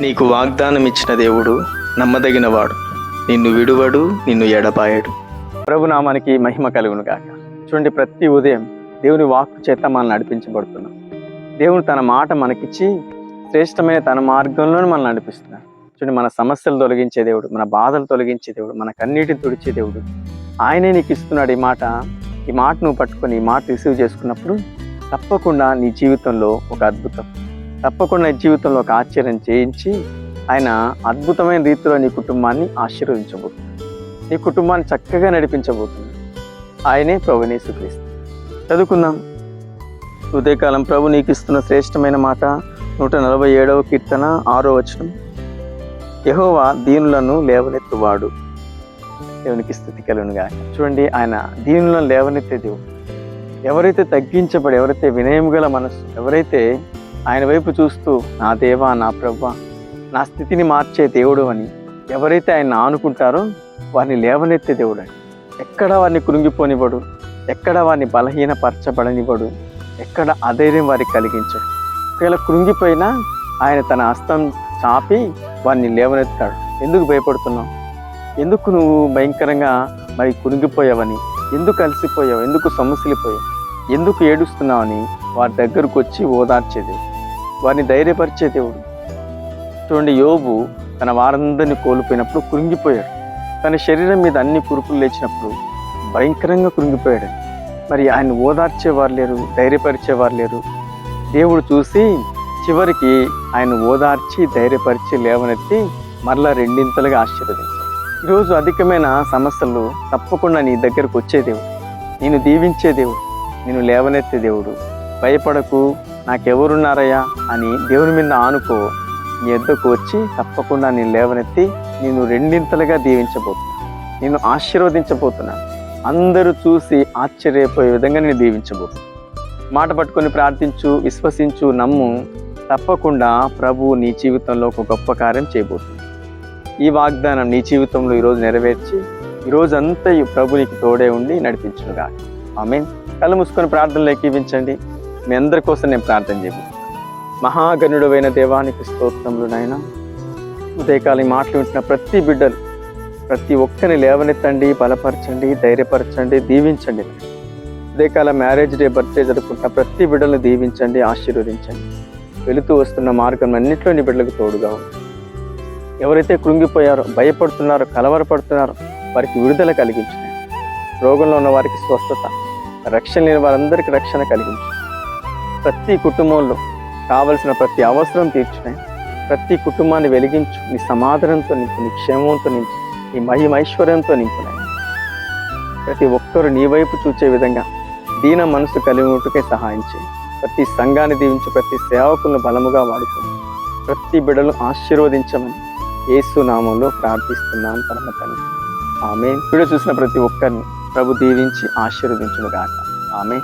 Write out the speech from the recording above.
నీకు వాగ్దానం ఇచ్చిన దేవుడు నమ్మదగినవాడు. నిన్ను విడువడు నిన్ను ఎడపాయడు ప్రభునామానికి మహిమ కలుగును గాక. చూడండి ప్రతి ఉదయం దేవుని వాక్కు చేత మనం నడిపించబడుతున్నాం. దేవుడు తన మాట మనకిచ్చి శ్రేష్టమైన తన మార్గంలోనే మనం నడిపిస్తున్నాడు. చూడండి మన సమస్యలు తొలగించే దేవుడు మన బాధలు తొలగించే దేవుడు మన కన్నీటిని తుడిచే దేవుడు. ఆయనే నీకు ఇస్తున్నాడు ఈ మాట. ఈ మాట నువ్వు పట్టుకొని ఈ మాట రిసీవ్ చేసుకున్నప్పుడు తప్పకుండా నీ జీవితంలో ఒక అద్భుతం. తప్పకుండా నీ జీవితంలో ఒక ఆశ్చర్యం చేయించి ఆయన అద్భుతమైన రీతిలో నీ కుటుంబాన్ని ఆశీర్వదించబోతున్నాడు నీ కుటుంబాన్ని చక్కగా నడిపించబోతున్నాడు ఆయనే ప్రభునేసు క్రీస్తు. చదువుకుందాం. ఉదయకాలం ప్రభు నీకు ఇస్తున్న శ్రేష్టమైన మాట నూట నలభై ఏడవ కీర్తన ఆరో వచనం. యహోవా దీనులను లేవనెత్తువాడు. దేవునికి స్థుతి కలుగునుగా చూడండి ఆయన దీనులను లేవనెత్తే దేవుడు. ఎవరైతే తగ్గించబడి ఎవరైతే వినయం గల మనసు ఎవరైతే ఆయన వైపు చూస్తూ నా దేవా నా ప్రభా నా స్థితిని మార్చే దేవుడు అని ఎవరైతే ఆయన ఆనుకుంటారో వారిని లేవనెత్తే దేవుడు అని. ఎక్కడ వారిని కురింగిపోనివ్వడు ఎక్కడ వారిని బలహీనపరచబడనివ్వడు ఎక్కడ అధైర్యం వారికి కలిగించడు. ఒకవేళ కృంగిపోయినా ఆయన తన హస్తం చాపి వారిని లేవనెత్తాడు ఎందుకు భయపడుతున్నావు? ఎందుకు నువ్వు భయంకరంగా మరి కురింగిపోయావని ఎందుకు కలిసిపోయావు ఎందుకు సమస్యలిపోయావు ఎందుకు ఏడుస్తున్నావని వారి దగ్గరకు వచ్చి ఓదార్చేది. వారిని ధైర్యపరిచే దేవుడు. చూడండి యోబు తన వారందరిని కోల్పోయినప్పుడు కృంగిపోయాడు. తన శరీరం మీద అన్ని కురుపులు లేచినప్పుడు భయంకరంగా కృంగిపోయాడు. మరి ఆయన ఓదార్చేవారు లేరు ధైర్యపరిచేవారు లేరు. దేవుడు చూసి చివరికి ఆయన ఓదార్చి ధైర్యపరిచి లేవనెత్తి మరలా రెండింతలుగా ఆశీర్వదించాడు. ఈరోజు అధికమైన సమస్యలు తప్పకుండా నీ దగ్గరకు వచ్చే దేవుడు. నేను దీవించే దేవుడు నేను లేవనెత్తే దేవుడు. భయపడకు నాకెవరున్నారయ్యా అని దేవుని మీద ఆనుకో. నీ ఎద్దకు వచ్చి తప్పకుండా నేను లేవనెత్తి నేను రెండింతలుగా దీవించబోతున్నా. నేను ఆశీర్వదించబోతున్నా. అందరూ చూసి ఆశ్చర్యపోయే విధంగా నేను దీవించబోతున్నా. మాట పట్టుకొని ప్రార్థించు విశ్వసించు నమ్ము. తప్పకుండా ప్రభు నీ జీవితంలో ఒక గొప్ప కార్యం చేయబోతుంది ఈ వాగ్దానం నీ జీవితంలో ఈరోజు నెరవేర్చి ఈరోజు అంతా ఈ ప్రభు నీకు తోడే ఉండి నడిపించునుగా ఆమె కళ్ళు మూసుకొని ప్రార్థనలు ఎక్కివించండి మీ అందరి కోసం నేను ప్రార్థన చేయబోతున్నాను. మహాగణుడమైన దేవానికి స్తోత్రములు నాయన. ఉదయకాలం మాటలు వింటున్న ప్రతి బిడ్డలు ప్రతి ఒక్కరిని లేవనెత్తండి బలపరచండి ధైర్యపరచండి దీవించండి. ఉదయకాల మ్యారేజ్ డే బర్త్డే జరుపుకుంటున్న ప్రతి బిడ్డలను దీవించండి ఆశీర్వదించండి. వెళుతూ వస్తున్న మార్గం అన్నింటిలో నీ బిడ్డలకు తోడుగా ఉంది ఎవరైతే కృంగిపోయారో భయపడుతున్నారో కలవరపడుతున్నారో వారికి విడుదల కలిగించండి రోగంలో ఉన్న వారికి స్వస్థత రక్షణ లేని వారందరికీ రక్షణ కలిగించండి ప్రతి కుటుంబంలో కావలసిన ప్రతి అవసరం తీర్చున్నాయి ప్రతి కుటుంబాన్ని వెలిగించు నీ సమాధానంతో నింపు నీ క్షేమంతో నింపు నీ మహిమైశ్వర్యంతో నింపునాయి ప్రతి ఒక్కరు నీ వైపు చూచే విధంగా దీన మనసు కలిగి ఉంటుకే సహాయం చేయి. ప్రతి సంఘాన్ని దీవించి ప్రతి సేవకులను బలముగా వాడుకుని ప్రతి బిడలు ఆశీర్వదించమని యేసు నామంలో ప్రార్థిస్తున్నాను పరమ తండ్రి. ఆమె వీడియో చూసిన ప్రతి ఒక్కరిని ప్రభు దీవించి ఆశీర్వదించుగాక ఆమె